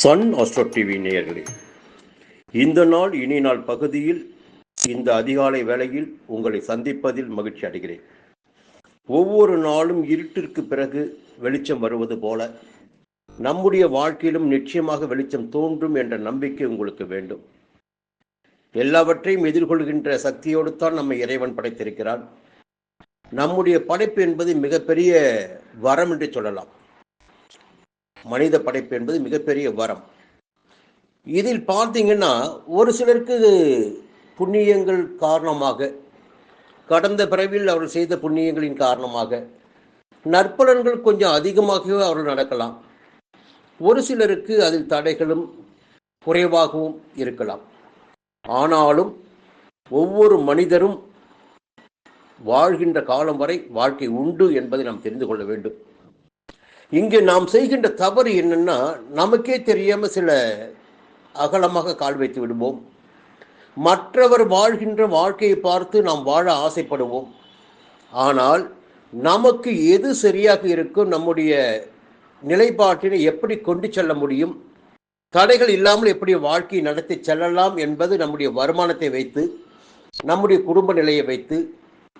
Sun astro TV நேயர்களே இந்த நாள் இனி நாள் பகுதியில் இந்த அதிகாலை வேளையில் உங்களை சந்திப்பதில் மகிழ்ச்சி அடைகிறேன். ஒவ்வொரு நாளும் இருட்டிற்கு பிறகு வெளிச்சம் வருவது போல நம்முடைய வாழ்க்கையிலும் நிச்சயமாக வெளிச்சம் தோன்றும் என்ற நம்பிக்கை உங்களுக்கு வேண்டும். எல்லாவற்றையும் எதிர்கொள்கின்ற சக்தியோடு தான் நம்மை இறைவன் படைத்திருக்கிறான். நம்முடைய படைப்பு என்பது மிகப்பெரிய வரம் என்று சொல்லலாம். மனித படைப்பு என்பது மிகப்பெரிய வரம். இதில் பார்த்தீங்கன்னா ஒரு சிலருக்கு புண்ணியங்கள் காரணமாக கடந்த பிறவில் அவர்கள் செய்த புண்ணியங்களின் காரணமாக நற்பலன்கள் கொஞ்சம் அதிகமாகவே அவர்கள் நடக்கலாம். ஒரு சிலருக்கு அதில் தடைகளும் குறைவாகவும் இருக்கலாம். ஆனாலும் ஒவ்வொரு மனிதரும் வாழ்கின்ற காலம் வரை வாழ்க்கை உண்டு என்பதை நாம் தெரிந்து கொள்ள வேண்டும். இங்கே நாம் செய்கின்ற தவறு என்னன்னா நமக்கே தெரியாம சில அகலமாக கால் வைத்து விடுவோம். மற்றவர் வாழ்கின்ற வாழ்க்கையை பார்த்து நாம் வாழ ஆசைப்படுவோம். ஆனால் நமக்கு எது சரியாக இருக்கும் நம்முடைய நிலைப்பாட்டினை எப்படி கொண்டு செல்ல முடியும் தடைகள் இல்லாமல் எப்படி வாழ்க்கையை நடத்தி செல்லலாம் என்பது நம்முடைய வருமானத்தை வைத்து நம்முடைய குடும்ப நிலையை வைத்து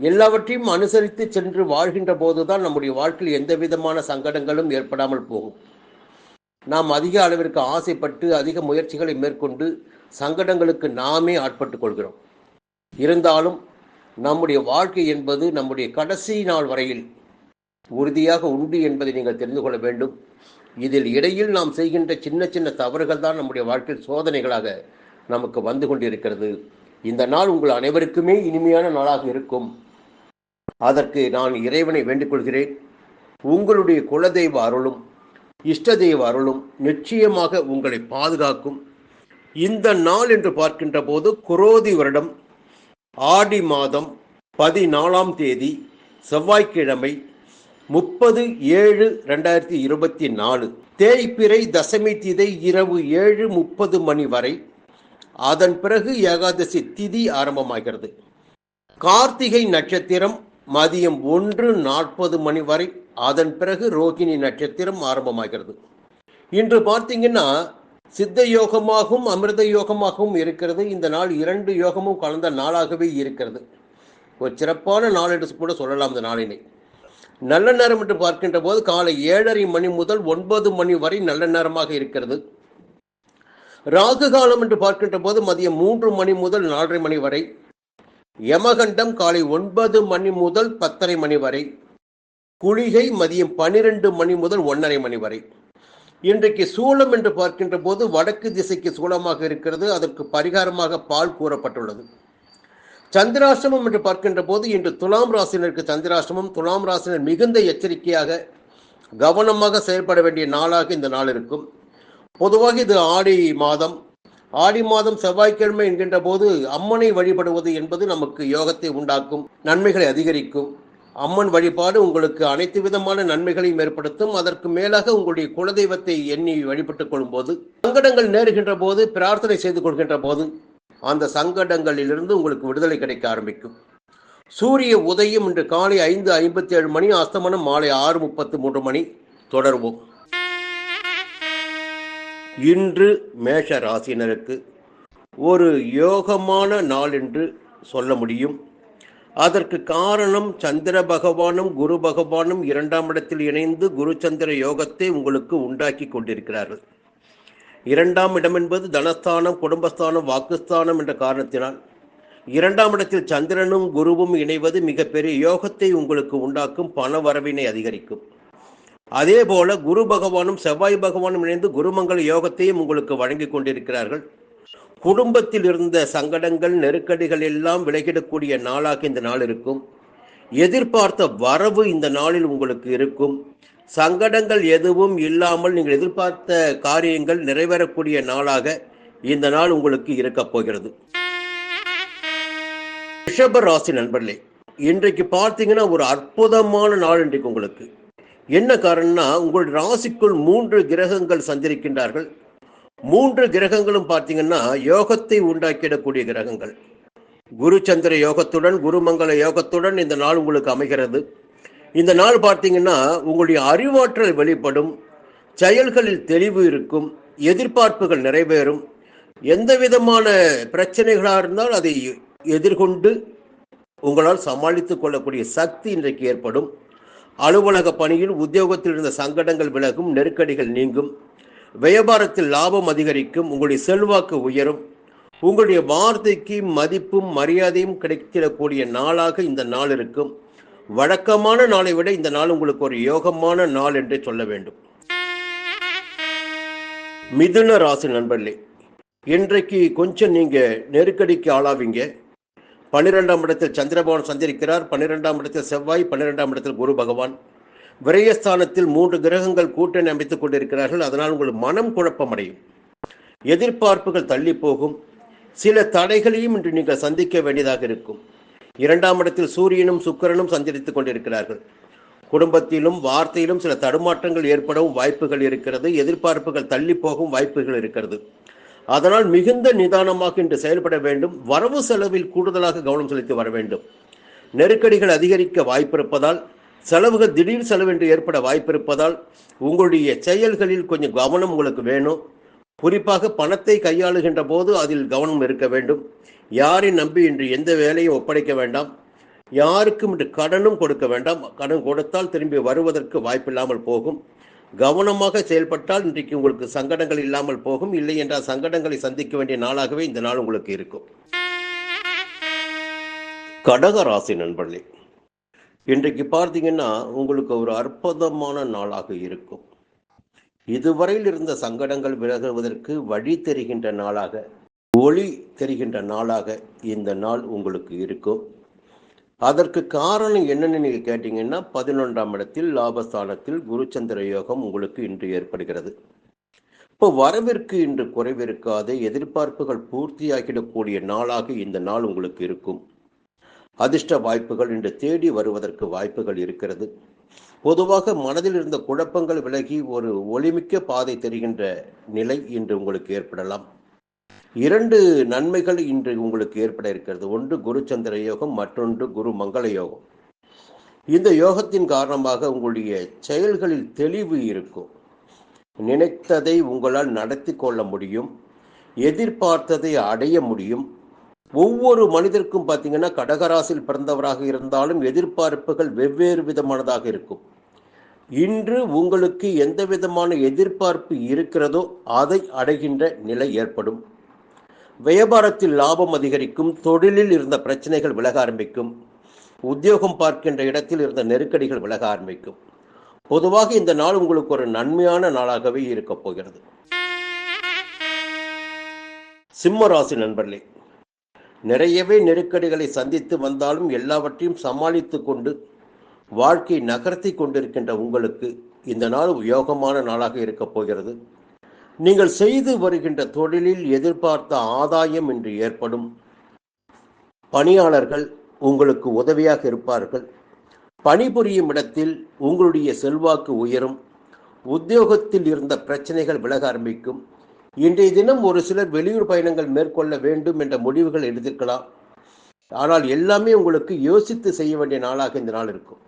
எல்லாவற்றையும் அனுசரித்து சென்று வாழ்கின்ற போதுதான் நம்முடைய வாழ்க்கையில் எந்த விதமான சங்கடங்களும் ஏற்படாமல் போகும். நாம் அதிக அளவிற்கு ஆசைப்பட்டு அதிக முயற்சிகளை மேற்கொண்டு சங்கடங்களுக்கு நாமே ஆட்பட்டுக் கொள்கிறோம். இருந்தாலும் நம்முடைய வாழ்க்கை என்பது நம்முடைய கடைசி நாள் வரையில் உறுதியாக உண்டு என்பதை நீங்கள் தெரிந்து கொள்ள வேண்டும். இதில் இடையில் நாம் செய்கின்ற சின்ன சின்ன தவறுகள் தான் நம்முடைய வாழ்க்கையில் சோதனைகளாக நமக்கு வந்து கொண்டிருக்கிறது. இந்த நாள் உங்கள் அனைவருக்குமே இனிமையான நாளாக இருக்கும். அதற்கு நான் இறைவனை வேண்டிக் கொள்கிறேன் உங்களுடைய குலதெய்வ அருளும் இஷ்ட தெய்வ அருளும் நிச்சயமாக உங்களை பாதுகாக்கும். இந்த நாள் என்று பார்க்கின்ற போது குரோதி வருடம் ஆடி மாதம் பதினாலாம் தேதி செவ்வாய்க்கிழமை முப்பது ஏழு ரெண்டாயிரத்தி இருபத்தி நாலு. தேய்பிறை தசமி திதை இரவு ஏழு முப்பது மணி வரை. அதன் பிறகு ஏகாதசி திதி ஆரம்பமாகிறது. கார்த்திகை நட்சத்திரம் மதியம் ஒன்று நாற்பது மணி வரை அதன் பிறகு ரோகிணி நட்சத்திரம் ஆரம்பமாகிறது. இன்று பார்த்தீங்கன்னா சித்த யோகமாகவும் அமிர்த யோகமாகவும் இருக்கிறது. இந்த நாள் இரண்டு யோகமும் கலந்த நாளாகவே இருக்கிறது. ஒரு சிறப்பான நாள் என்று கூட சொல்லலாம் இந்த நாளினை. நல்ல நேரம் என்று பார்க்கின்ற போது காலை ஏழரை மணி முதல் ஒன்பது மணி வரை நல்ல நேரமாக இருக்கிறது. ராகு காலம் என்று பார்க்கின்ற போது மதியம் மூன்று மணி முதல் நாலரை மணி வரை யமகண்டம் காலை ஒன்பது மணி முதல் பத்தரை மணி வரை குளிகை மதியம் பனிரெண்டு மணி முதல் ஒன்றரை மணி வரை. இன்றைக்கு சூளம் என்று பார்க்கின்ற போது வடக்கு திசைக்கு சூளமாக இருக்கிறது. அதற்கு பரிகாரமாக பால் கூறப்பட்டுள்ளது. சந்திராசிரமம் என்று பார்க்கின்ற போது இன்று துலாம் ராசினருக்கு சந்திராசிரமம் துலாம் ராசினர் மிகுந்த எச்சரிக்கையாக கவனமாக செயல்பட வேண்டிய நாளாக இந்த நாள் இருக்கும். பொதுவாக இது ஆடி மாதம். ஆடி மாதம் செவ்வாய்க்கிழமை என்கின்ற போது அம்மனை வழிபடுவது என்பது நமக்கு யோகத்தை உண்டாக்கும் நன்மைகளை அதிகரிக்கும். அம்மன் வழிபாடு உங்களுக்கு அனைத்து விதமான நன்மைகளையும் ஏற்படுத்தும். அதற்கு மேலாக உங்களுடைய குலதெய்வத்தை எண்ணி வழிபட்டுக் கொள்ளும் போது சங்கடங்கள் நேருகின்ற போது பிரார்த்தனை செய்து கொள்கின்ற போது அந்த சங்கடங்களிலிருந்து உங்களுக்கு விடுதலை கிடைக்க ஆரம்பிக்கும். சூரிய உதயம் இன்று காலை ஐந்து ஐம்பத்தி ஏழு மணி அஸ்தமனம் மாலை ஆறு முப்பத்து மூன்று மணி. தொடர்வோம். இன்று மேஷ ராசினருக்கு ஒரு யோகமான நாள் என்று சொல்ல முடியும். அதற்கு காரணம் சந்திர பகவானும் குரு பகவானும் இரண்டாம் இடத்தில் இணைந்து குரு சந்திர யோகத்தை உங்களுக்கு உண்டாக்கி கொண்டிருக்கிறார்கள். இரண்டாம் இடம் என்பது தனஸ்தானம் குடும்பஸ்தானம் வாக்குஸ்தானம் என்ற காரணத்தினால். இரண்டாம் இடத்தில் சந்திரனும் குருவும் இணைவது மிகப்பெரிய யோகத்தை உங்களுக்கு உண்டாக்கும் பண வரவினை அதிகரிக்கும். அதே போல குரு பகவானும் செவ்வாய் பகவானும் இணைந்து குருமங்கள யோகத்தையும் உங்களுக்கு வழங்கி கொண்டிருக்கிறார்கள். குடும்பத்தில் இருந்த சங்கடங்கள் நெருக்கடிகள் எல்லாம் விலகிடக்கூடிய நாளாக இந்த நாள் இருக்கும். எதிர்பார்த்த வரவு இந்த நாளில் உங்களுக்கு இருக்கும். சங்கடங்கள் எதுவும் இல்லாமல் நீங்கள் எதிர்பார்த்த காரியங்கள் நிறைவேறக்கூடிய நாளாக இந்த நாள் உங்களுக்கு இருக்கப் போகிறது. ரிஷப ராசி நண்பர்களே இன்றைக்கு பார்த்தீங்கன்னா ஒரு அற்புதமான நாள் இன்றைக்கு உங்களுக்கு. என்ன காரணம்னா உங்கள் ராசிக்குள் மூன்று கிரகங்கள் சஞ்சரிக்கின்றார்கள் மூன்று கிரகங்களும் பார்த்தீங்கன்னா யோகத்தை உண்டாக்கிடக்கூடிய கிரகங்கள். குரு சந்திர யோகத்துடன் குருமங்கல யோகத்துடன் இந்த நாள் உங்களுக்கு அமைகிறது. இந்த நாள் பார்த்தீங்கன்னா உங்களுடைய அறிவாற்றல் வெளிப்படும் செயல்களில் தெளிவு இருக்கும் எதிர்பார்ப்புகள் நிறைவேறும். எந்த விதமான பிரச்சனைகளாக இருந்தால் அதை எதிர்கொண்டு உங்களால் சமாளித்துக் கொள்ளக்கூடிய சக்தி இன்றைக்கு ஏற்படும். அலுவலக பணியில் உத்தியோகத்தில் இருந்த சங்கடங்கள் விலகும் நெருக்கடிகள் நீங்கும். வியாபாரத்தில் லாபம் அதிகரிக்கும் உங்களுடைய செல்வாக்கு உயரும். உங்களுடைய வார்த்தைக்கு மதிப்பும் மரியாதையும் கிடைத்திடக்கூடிய நாளாக இந்த நாள் இருக்கும். வழக்கமான நாளை விட இந்த நாள் உங்களுக்கு ஒரு யோகமான நாள் என்று சொல்ல வேண்டும். மிதுன ராசி நண்பர்களே இன்றைக்கு கொஞ்சம் நீங்க நெருக்கடிக்கு ஆளாவீங்க. பன்னிரெண்டாம் இடத்தில் சந்திரபவன் சந்திரிக்கிறார் பன்னிரெண்டாம் இடத்தில் செவ்வாய் பன்னிரெண்டாம் இடத்தில் குரு பகவான். விரயஸ்தானத்தில் மூன்று கிரகங்கள் கூட்டணி அமைத்துக் கொண்டிருக்கிறார்கள் அதனால் உங்கள் மனம் குழப்பமடையும். எதிர்பார்ப்புகள் தள்ளி போகும் சில தடைகளையும் இன்று நீங்கள் சந்திக்க வேண்டியதாக இருக்கும். இரண்டாம் இடத்தில் சூரியனும் சுக்கரனும் சஞ்சரித்துக் கொண்டிருக்கிறார்கள். குடும்பத்திலும் வார்த்தையிலும் சில தடுமாற்றங்கள் ஏற்படவும் வாய்ப்புகள் இருக்கிறது. எதிர்பார்ப்புகள் தள்ளி போகும் வாய்ப்புகள் இருக்கிறது. அதனால் மிகுந்த நிதானமாக இன்று செயல்பட வேண்டும். வரவு செலவில் கூடுதலாக கவனம் செலுத்தி வர வேண்டும். நெருக்கடிகள் அதிகரிக்க வாய்ப்பிருப்பதால் செலவுகள் திடீர் செலவு என்று ஏற்பட வாய்ப்பிருப்பதால் உங்களுடைய செயல்களில் கொஞ்சம் கவனம் உங்களுக்கு வேணும். குறிப்பாக பணத்தை கையாளுகின்ற போது அதில் கவனம் இருக்க வேண்டும். யாரை நம்பி இன்று எந்த வேலையும் ஒப்படைக்க வேண்டாம். யாருக்கும் இன்று கடனும் கொடுக்க வேண்டாம். கடன் கொடுத்தால் திரும்பி வருவதற்கு வாய்ப்பில்லாமல் போகும். கவனமாக செயல்பட்டால் இன்றைக்கு உங்களுக்கு சங்கடங்கள் இல்லாமல் போகும். இல்லை என்றால் சங்கடங்களை சந்திக்க வேண்டிய நாளாகவே இந்த நாள் உங்களுக்கு இருக்கும். கடகராசி நண்பர்களே இன்றைக்கு பார்த்தீங்கன்னா உங்களுக்கு ஒரு அற்புதமான நாளாக இருக்கும். இதுவரையில் இருந்த சங்கடங்கள் விலகுவதற்கு வழி தெரிகின்ற நாளாக ஒளி தெரிகின்ற நாளாக இந்த நாள் உங்களுக்கு இருக்கும். அதற்கு காரணம் என்னன்னு நீங்க கேட்டீங்கன்னா பதினொன்றாம் இடத்தில் லாபஸ்தானத்தில் குருச்சந்திர யோகம் உங்களுக்கு இன்று ஏற்படுகிறது. இப்போ வரவிற்கு இன்று குறைவிருக்காது எதிர்பார்ப்புகள் பூர்த்தியாகிடக்கூடிய நாளாக இந்த நாள் உங்களுக்கு இருக்கும். அதிர்ஷ்ட வாய்ப்புகள் இன்று தேடி வருவதற்கு வாய்ப்புகள் இருக்கிறது. பொதுவாக மனதில் இருந்த குழப்பங்கள் விலகி ஒரு ஒளிமிக்க பாதை தெரிகின்ற நிலை இன்று உங்களுக்கு ஏற்படலாம். இரண்டு நன்மைகள் இன்று உங்களுக்கு ஏற்பட இருக்கிறது. ஒன்று குரு சந்திர யோகம் மற்றொன்று குரு மங்கள யோகம். இந்த யோகத்தின் காரணமாக உங்களுடைய செயல்களில் தெளிவு இருக்கும். நினைத்ததை உங்களால் நடத்தி கொள்ள முடியும். எதிர்பார்த்ததை அடைய முடியும். ஒவ்வொரு மனிதருக்கும் பார்த்தீங்கன்னா கடகராசியில் பிறந்தவராக இருந்தாலும் எதிர்பார்ப்புகள் வெவ்வேறு விதமானதாக இருக்கும். இன்று உங்களுக்கு எந்த விதமான எதிர்பார்ப்பு இருக்கிறதோ அதை அடைகின்ற நிலை ஏற்படும். வியாபாரத்தில் லாபம் அதிகரிக்கும் தொழிலில் இருந்த பிரச்சனைகள் விலக ஆரம்பிக்கும் உத்தியோகம் பார்க்கின்ற இடத்தில் இருந்த நெருக்கடிகள் விலக ஆரம்பிக்கும். பொதுவாக இந்த நாள் உங்களுக்கு ஒரு நன்மையான நாளாகவே இருக்கப் போகிறது. சிம்ம ராசி நண்பர்களே நிறையவே நெருக்கடிகளை சந்தித்து வந்தாலும் எல்லாவற்றையும் சமாளித்து கொண்டு வாழ்க்கை நகர்த்தி கொண்டிருக்கின்ற உங்களுக்கு இந்த நாள் யோகமான நாளாக இருக்கப் போகிறது. நீங்கள் செய்து வருகின்ற தொழிலில் எதிர்பார்த்த ஆதாயம் இன்று ஏற்படும். பணியாளர்கள் உங்களுக்கு உதவியாக இருப்பார்கள். பணிபுரியும் இடத்தில் உங்களுடைய செல்வாக்கு உயரும். உத்தியோகத்தில் இருந்த பிரச்சனைகள் விலக ஆரம்பிக்கும். இன்றைய தினம் ஒரு சிலர் வெளியூர் பயணங்கள் மேற்கொள்ள வேண்டும் என்ற முடிவுகள் எடுத்திருக்கலாம். ஆனால் எல்லாமே உங்களுக்கு யோசித்து செய்ய வேண்டிய நாளாக இந்த நாள் இருக்கும்.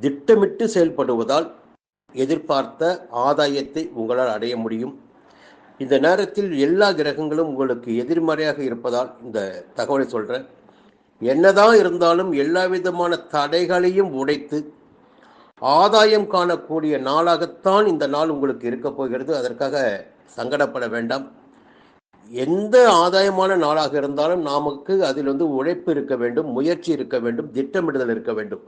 திட்டமிட்டு செயல்படுவதால் எதிர்பார்த்த ஆதாயத்தை உங்களால் அடைய முடியும். இந்த நேரத்தில் எல்லா கிரகங்களும் உங்களுக்கு எதிர்மறையாக இருப்பதால் இந்த தகவலை சொல்கிறேன் என்னதான் இருந்தாலும் எல்லா விதமான தடைகளையும் உடைத்து ஆதாயம் காணக்கூடிய நாளாகத்தான் இந்த நாள் உங்களுக்கு இருக்க போகிறது. அதற்காக சங்கடப்பட வேண்டாம். எந்த ஆதாயமான நாளாக இருந்தாலும் நமக்கு அதில் வந்து உழைப்பு இருக்க வேண்டும் முயற்சி இருக்க வேண்டும் திட்டமிடுதல் இருக்க வேண்டும்.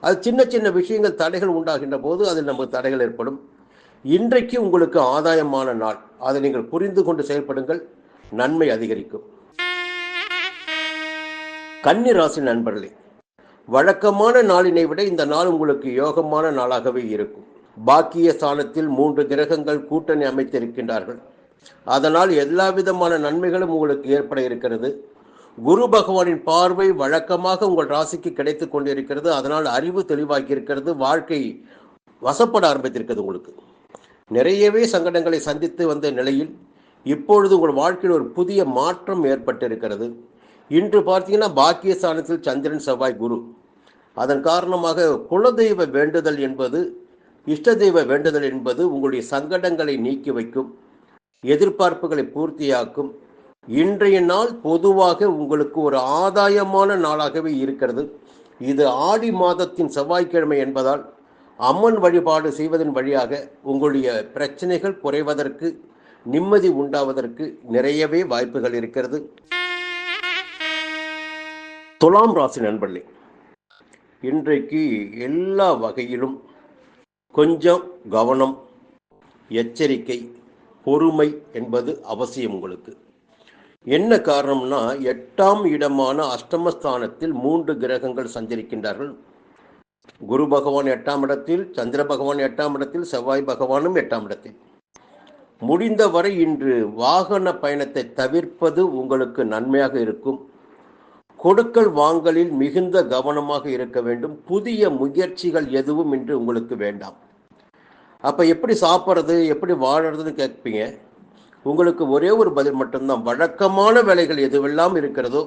அது சின்ன சின்ன விஷயங்கள் தடைகள் உண்டாகின்ற போது அதில் நமக்கு தடைகள் ஏற்படும். இன்றைக்கு உங்களுக்கு ஆதாயமான நாள். அதை நீங்கள் புரிந்து கொண்டு செயல்படுங்கள். நன்மை அதிகரிக்கும். கன்னி ராசி நண்பர்களே வழக்கமான நாளினை விட இந்த நாள் உங்களுக்கு யோகமான நாளாகவே இருக்கும். பாக்கிய ஸ்தானத்தில் மூன்று கிரகங்கள் கூட்டணி அமைத்திருக்கின்றார்கள். அதனால் எல்லா விதமான நன்மைகளும் உங்களுக்கு ஏற்பட இருக்கிறது. குரு பகவானின் பார்வை வழக்கமாக உங்கள் ராசிக்கு கிடைத்து கொண்டிருக்கிறது. அதனால் அறிவு தெளிவாகி இருக்கிறது. வாழ்க்கை வசப்பட ஆரம்பித்திருக்கிறது உங்களுக்கு. நிறையவே சங்கடங்களை சந்தித்து வந்த நிலையில் இப்பொழுது உங்கள் வாழ்க்கையில் ஒரு புதிய மாற்றம் ஏற்பட்டிருக்கிறது. இன்று பார்த்தீங்கன்னா பாக்கியஸ்தானத்தில் சந்திரன் செவ்வாய் குரு. அதன் காரணமாக குலதெய்வ வேண்டுதல் என்பது இஷ்ட தெய்வ வேண்டுதல் என்பது உங்களுடைய சங்கடங்களை நீக்கி வைக்கும் எதிர்பார்ப்புகளை பூர்த்தியாக்கும் இன்றைய நாள் பொதுவாக உங்களுக்கு ஒரு ஆதாயமான நாளாகவே இருக்கிறது. இது ஆடி மாதத்தின் செவ்வாய்க்கிழமை என்பதால் அம்மன் வழிபாடு செய்வதன் வழியாக உங்களுடைய பிரச்சனைகள் குறைவதற்கு நிம்மதி உண்டாவதற்கு நிறையவே வாய்ப்புகள் இருக்கிறது. துலாம் ராசி நண்பர்களே இன்றைக்கு எல்லா வகையிலும் கொஞ்சம் கவனம் எச்சரிக்கை பொறுமை என்பது அவசியம் உங்களுக்கு. என்ன காரணம்னா எட்டாம் இடமான அஷ்டமஸ்தானத்தில் மூன்று கிரகங்கள் சஞ்சரிக்கின்றார்கள். குரு பகவான் எட்டாம் இடத்தில் சந்திர பகவான் எட்டாம் இடத்தில் செவ்வாய் பகவானும் எட்டாம் இடத்தில். முடிந்தவரை இன்று வாகன பயணத்தை தவிர்ப்பது உங்களுக்கு நன்மையாக இருக்கும். கொடுக்கல் வாங்கலில் மிகுந்த கவனமாக இருக்க வேண்டும். புதிய முயற்சிகள் எதுவும் இன்று உங்களுக்கு வேண்டாம். அப்போ எப்படி சாப்பிட்றது எப்படி வாழறதுன்னு கேட்பீங்க. உங்களுக்கு ஒரே ஒரு பதில் மட்டும்தான். வழக்கமான வேலைகள் எதுவெல்லாம் இருக்கிறதோ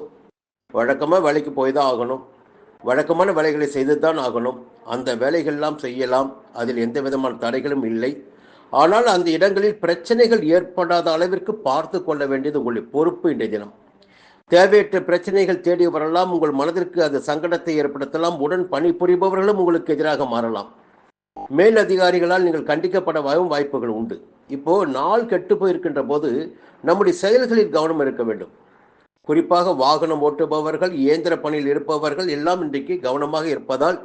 வழக்கமாக வேலைக்கு போய் தான் ஆகணும். வழக்கமான வேலைகளை செய்து தான் ஆகணும். அந்த வேலைகள்லாம் செய்யலாம். அதில் எந்த விதமான தடைகளும் இல்லை. ஆனால் அந்த இடங்களில் பிரச்சனைகள் ஏற்படாத அளவிற்கு பார்த்து கொள்ள வேண்டியது உங்களுடைய பொறுப்பு இன்றைய தினம். தேவையற்ற பிரச்சனைகள் தேடி வரலாம். உங்கள் மனதிற்கு அது சங்கடத்தை ஏற்படுத்தலாம். உடன் பணிபுரிபவர்களும் உங்களுக்கு எதிராக மாறலாம். மேல் அதிகாரிகளால் நீங்கள் கண்டிக்கப்படவும் வாய்ப்புகள் உண்டு. இப்போ நாள் கெட்டு போயிருக்கின்ற போது நம்முடைய செயல்களில் கவனம் இருக்க வேண்டும். குறிப்பாக வாகனம் ஓட்டுபவர்கள் இயந்திர பணியில் இருப்பவர்கள் எல்லாம் இன்றைக்கு கவனமாக இருப்பதால்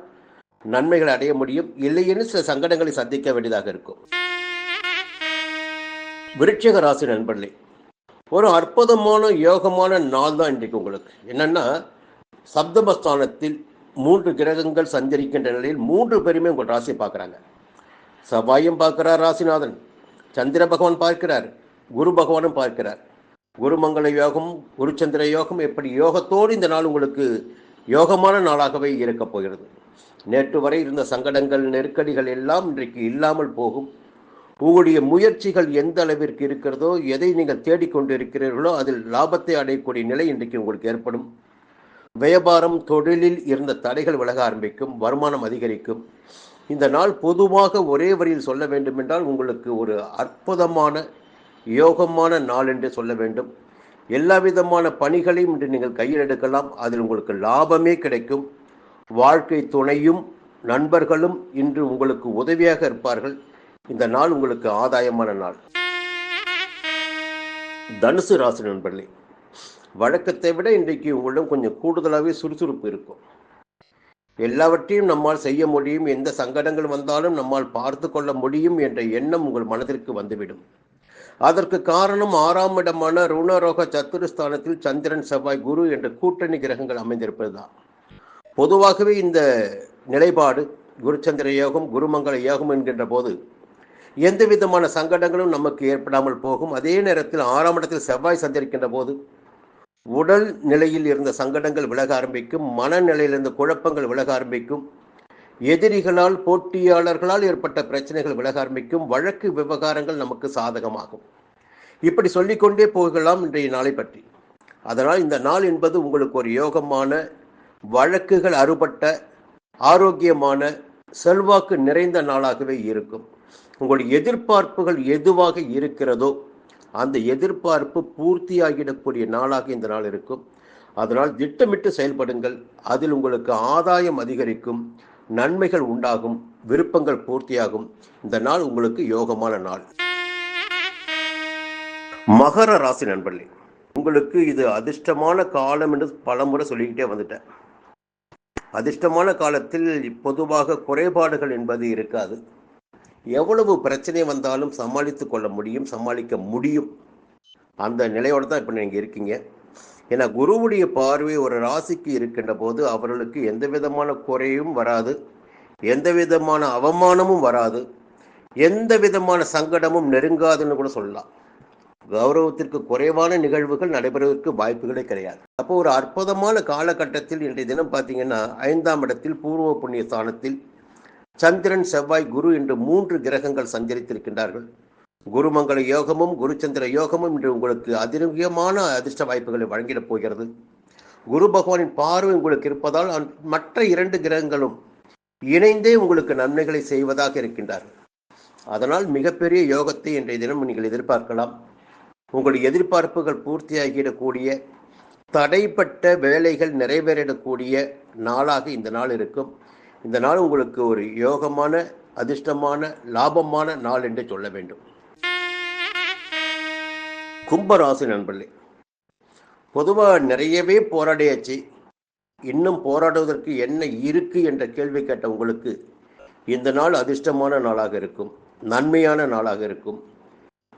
நன்மைகள் அடைய முடியும். இல்லையெனில் சில சங்கடங்களை சந்திக்க வேண்டியதாக இருக்கும். விருட்சக ராசி நண்பர்களே ஒரு அற்புதமான யோகமான நாள் தான் இன்றைக்கு உங்களுக்கு. என்னன்னா சப்தமஸ்தானத்தில் மூன்று கிரகங்கள் சஞ்சரிக்கின்ற நிலையில் மூன்று பேருமே உங்கள் ராசியை பார்க்குறாங்க. செவ்வாயும் பார்க்கிறார் ராசிநாதன். சந்திர பகவான் பார்க்கிறார். குரு பகவானும் பார்க்கிறார். குருமங்கள யோகம் குருச்சந்திர யோகம் எப்படி யோகத்தோடு இந்த நாள் உங்களுக்கு யோகமான நாளாகவே இருக்கப் போகிறது. நேற்று வரை இருந்த சங்கடங்கள் நெருக்கடிகள் எல்லாம் இன்றைக்கு இல்லாமல் போகும். உங்களுடைய முயற்சிகள் எந்த அளவிற்கு இருக்கிறதோ எதை நீங்கள் தேடிக்கொண்டு இருக்கிறீர்களோ அதில் லாபத்தை அடையக்கூடிய நிலை இன்றைக்கு உங்களுக்கு ஏற்படும். வியாபாரம் தொழிலில் இருந்த தடைகள் விலக ஆரம்பிக்கும் வருமானம் அதிகரிக்கும். இந்த நாள் பொதுவாக ஒரே வரியில் சொல்ல வேண்டுமென்றால் உங்களுக்கு ஒரு அற்புதமான யோகமான நாள் என்று சொல்ல வேண்டும். எல்லா விதமான பணிகளையும் இன்று நீங்கள் கையில் எடுக்கலாம். அதில் உங்களுக்கு லாபமே கிடைக்கும். வாழ்க்கை துணையும் நண்பர்களும் இன்று உங்களுக்கு உதவியாக இருப்பார்கள். இந்த நாள் உங்களுக்கு ஆதாயமான நாள். தனுசு ராசி நண்பர்களே வழக்கத்தை விட இன்றைக்கு உங்களிடம் கொஞ்சம் கூடுதலாகவே சுறுசுறுப்பு இருக்கும். எல்லாவற்றையும் நம்மால் செய்ய முடியும். எந்த சங்கடங்கள் வந்தாலும் நம்மால் பார்த்து கொள்ள முடியும் என்ற எண்ணம் உங்கள் மனதிற்கு வந்துவிடும். அதற்கு காரணம் ஆறாம் இடமான ருணரோக சத்துருஸ்தானத்தில் சந்திரன் செவ்வாய் குரு என்ற கூட்டணி கிரகங்கள் அமைந்திருப்பதுதான். பொதுவாகவே இந்த நிலைப்பாடு குருச்சந்திர யோகம் குருமங்கள யோகம் என்கின்ற போது எந்த விதமான சங்கடங்களும் நமக்கு ஏற்படாமல் போகும். அதே நேரத்தில் ஆறாம் இடத்தில் செவ்வாய் சந்திருக்கின்ற போது உடல் நிலையில் இருந்த சங்கடங்கள் விலக ஆரம்பிக்கும் மனநிலையில் இருந்த குழப்பங்கள் விலக ஆரம்பிக்கும் எதிரிகளால் போட்டியாளர்களால் ஏற்பட்ட பிரச்சனைகள் விலக ஆரம்பிக்கும் வழக்கு விவகாரங்கள் நமக்கு சாதகமாகும். இப்படி சொல்லிக்கொண்டே போகலாம் இன்றைய நாளை பற்றி. அதனால் இந்த நாள் என்பது உங்களுக்கு ஒரு யோகமான வழக்குகள் அறுபட்ட ஆரோக்கியமான செல்வாக்கு நிறைந்த நாளாகவே இருக்கும். உங்களுடைய எதிர்பார்ப்புகள் எதுவாக இருக்கிறதோ அந்த எதிர்பார்ப்பு பூர்த்தியாகிடக்கூடிய நாளாக இந்த நாள் இருக்கும். அதனால் திட்டமிட்டு செயல்படுங்கள். அதில் உங்களுக்கு ஆதாயம் அதிகரிக்கும். நன்மைகள் உண்டாகும் விருப்பங்கள் பூர்த்தியாகும். இந்த நாள் உங்களுக்கு யோகமான நாள். மகர ராசி நண்பர்களே உங்களுக்கு இது அதிர்ஷ்டமான காலம் என்று பலமுறை சொல்லிக்கிட்டே வந்துட்டேன். அதிர்ஷ்டமான காலத்தில் பொதுவாக குறைபாடுகள் என்பது இருக்காது. எவ்வளவு பிரச்சனை வந்தாலும் சமாளித்து கொள்ள முடியும் சமாளிக்க முடியும். அந்த நிலையோடு தான் இப்போ நீங்கள் இருக்கீங்க. ஏன்னா குருவுடைய பார்வை ஒரு ராசிக்கு இருக்கின்ற போது அவர்களுக்கு எந்த விதமான குறையும் வராது எந்த விதமான அவமானமும் வராது எந்த விதமான சங்கடமும் நெருங்காதுன்னு கூட சொல்லலாம். கௌரவத்திற்கு குறைவான நிகழ்வுகள் நடைபெறுவதற்கு வாய்ப்புகளே கிடையாது. அப்போ ஒரு அற்புதமான காலகட்டத்தில் இன்றைய தினம் பார்த்தீங்கன்னா ஐந்தாம் இடத்தில் பூர்வ புண்ணிய ஸ்தானத்தில் சந்திரன் செவ்வாய் குரு என்று மூன்று கிரகங்கள் சஞ்சரித்திருக்கின்றார்கள். குருமங்கள யோகமும் குருச்சந்திர யோகமும் இன்று உங்களுக்கு அதிருகியமான அதிர்ஷ்ட வாய்ப்புகளை வழங்கிடப் போகிறது. குரு பகவானின் பார்வை உங்களுக்கு இருப்பதால் மற்ற இரண்டு கிரகங்களும் இணைந்தே உங்களுக்கு நன்மைகளை செய்வதாக இருக்கின்றார். அதனால் மிகப்பெரிய யோகத்தை இன்றைய தினம் நீங்கள் எதிர்பார்க்கலாம். உங்களுடைய எதிர்பார்ப்புகள் பூர்த்தியாகிடக்கூடிய தடைப்பட்ட வேலைகள் நிறைவேறிடக்கூடிய நாளாக இந்த நாள் இருக்கும். இந்த நாள் உங்களுக்கு ஒரு யோகமான அதிர்ஷ்டமான லாபமான நாள் என்று சொல்ல வேண்டும். கும்பராசி நண்பர்களே பொதுவாக நிறையவே போராடியாச்சு. இன்னும் போராடுவதற்கு என்ன இருக்கு என்ற கேள்வி கேட்ட உங்களுக்கு இந்த நாள் அதிர்ஷ்டமான நாளாக இருக்கும் நன்மையான நாளாக இருக்கும்.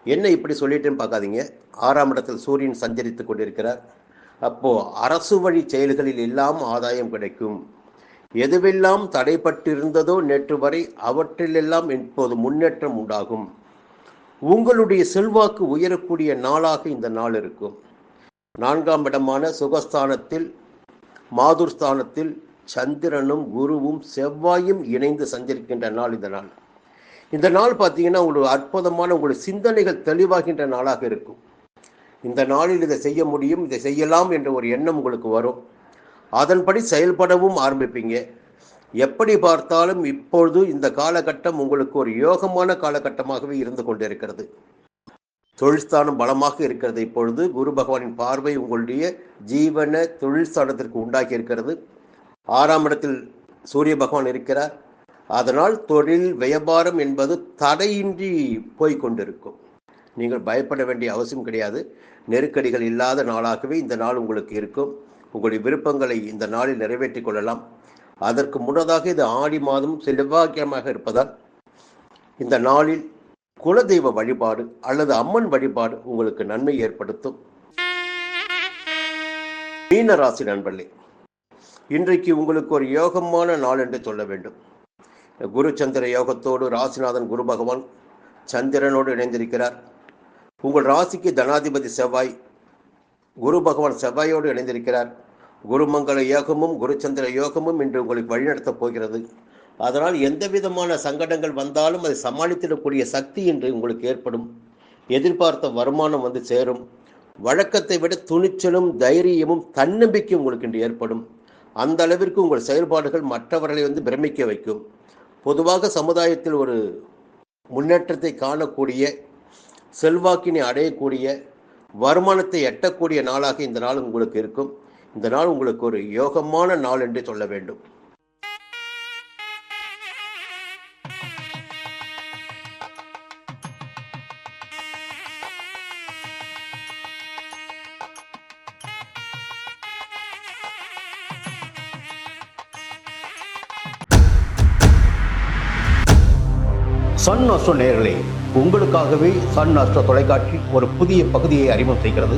என்ன இப்படி சொல்லிட்டேன்னு பார்க்காதீங்க. ஆறாம் இடத்தில் சூரியன் சஞ்சரித்து கொண்டிருக்கிறார். அப்போ அரசு வழி செயல்களில் எல்லாம் ஆதாயம் கிடைக்கும். எதுவெல்லாம் தடைப்பட்டிருந்ததோ நேற்று வரை அவற்றிலெல்லாம் இப்போது முன்னேற்றம் உண்டாகும். உங்களுடைய செல்வாக்கு உயரக்கூடிய நாளாக இந்த நாள் இருக்கும். நான்காம் இடமான சுகஸ்தானத்தில் மாதுர்ஸ்தானத்தில் சந்திரனும் குருவும் செவ்வாயும் இணைந்து சஞ்சரிக்கின்ற நாள் இந்த நாள். இந்த நாள் பார்த்தீங்கன்னா உங்களுக்கு அற்புதமான உங்களுடைய சிந்தனைகள் தெளிவாகின்ற நாளாக இருக்கும். இந்த நாளில் இதை செய்ய முடியும் இதை செய்யலாம் என்ற ஒரு எண்ணம் உங்களுக்கு வரும். அதன்படி செயல்படவும் ஆரம்பிப்பீங்க. எப்படி பார்த்தாலும் இப்பொழுது இந்த காலகட்டம் உங்களுக்கு ஒரு யோகமான காலகட்டமாகவே இருந்து கொண்டிருக்கிறது. தொழில்ஸ்தானம் பலமாக இருக்கிறது. இப்பொழுது குரு பகவானின் பார்வை உங்களுடைய ஜீவன தொழில்ஸ்தானத்திற்கு உண்டாகி உண்டாக்கி இருக்கிறது. ஆறாம் இடத்தில் சூரிய பகவான் இருக்கிறார். அதனால் தொழில் வியாபாரம் என்பது தடையின்றி போய்கொண்டிருக்கும் நீங்கள் பயப்பட வேண்டிய அவசியம் கிடையாது. நெருக்கடிகள் இல்லாத நாளாகவே இந்த நாள் உங்களுக்கு இருக்கும். உங்களுடைய விருப்பங்களை இந்த நாளில் நிறைவேற்றிக் கொள்ளலாம். அதற்கு முன்னதாக இது ஆடி மாதம் செல்வாக்கியமாக இருப்பதால் இந்த நாளில் குலதெய்வ வழிபாடு அல்லது அம்மன் வழிபாடு உங்களுக்கு நன்மை ஏற்படுத்தும். மீனராசி நண்பர்களே இன்றைக்கு உங்களுக்கு ஒரு யோகமான நாள் என்று சொல்ல வேண்டும். குரு சந்திர யோகத்தோடு ராசிநாதன் குரு பகவான் சந்திரனோடு இணைந்திருக்கிறார். உங்கள் ராசிக்கு தனாதிபதி செவ்வாய் குரு பகவான் செவ்வாயோடு இணைந்திருக்கிறார். குருமங்கள யோகமும் குருச்சந்திர யோகமும் இன்று உங்களுக்கு வழிநடத்தப் போகிறது. அதனால் எந்த விதமான சங்கடங்கள் வந்தாலும் அதை சமாளித்திடக்கூடிய சக்தி இன்று உங்களுக்கு ஏற்படும். எதிர்பார்த்த வருமானம் வந்து சேரும். வழக்கத்தை விட துணிச்சலும் தைரியமும் தன்னம்பிக்கை உங்களுக்கு இன்று ஏற்படும். அந்த அளவிற்கு உங்கள் செயல்பாடுகள் மற்றவர்களை வந்து பிரமிக்க வைக்கும். பொதுவாக சமுதாயத்தில் ஒரு முன்னேற்றத்தை காணக்கூடிய செல்வாக்கினை அடையக்கூடிய வருமானத்தை எட்டக்கூடிய நாளாக இந்த நாள் உங்களுக்கு இருக்கும். இந்த நாள் உங்களுக்கு ஒரு யோகமான நாள் என்று சொல்ல வேண்டும். சன் அஸ்ட்ரோ நேர்களே உங்களுக்காகவே சன் அஸ்ட்ரோ தொலைக்காட்சி ஒரு புதிய பகுதியை அறிமுகம் செய்கிறது.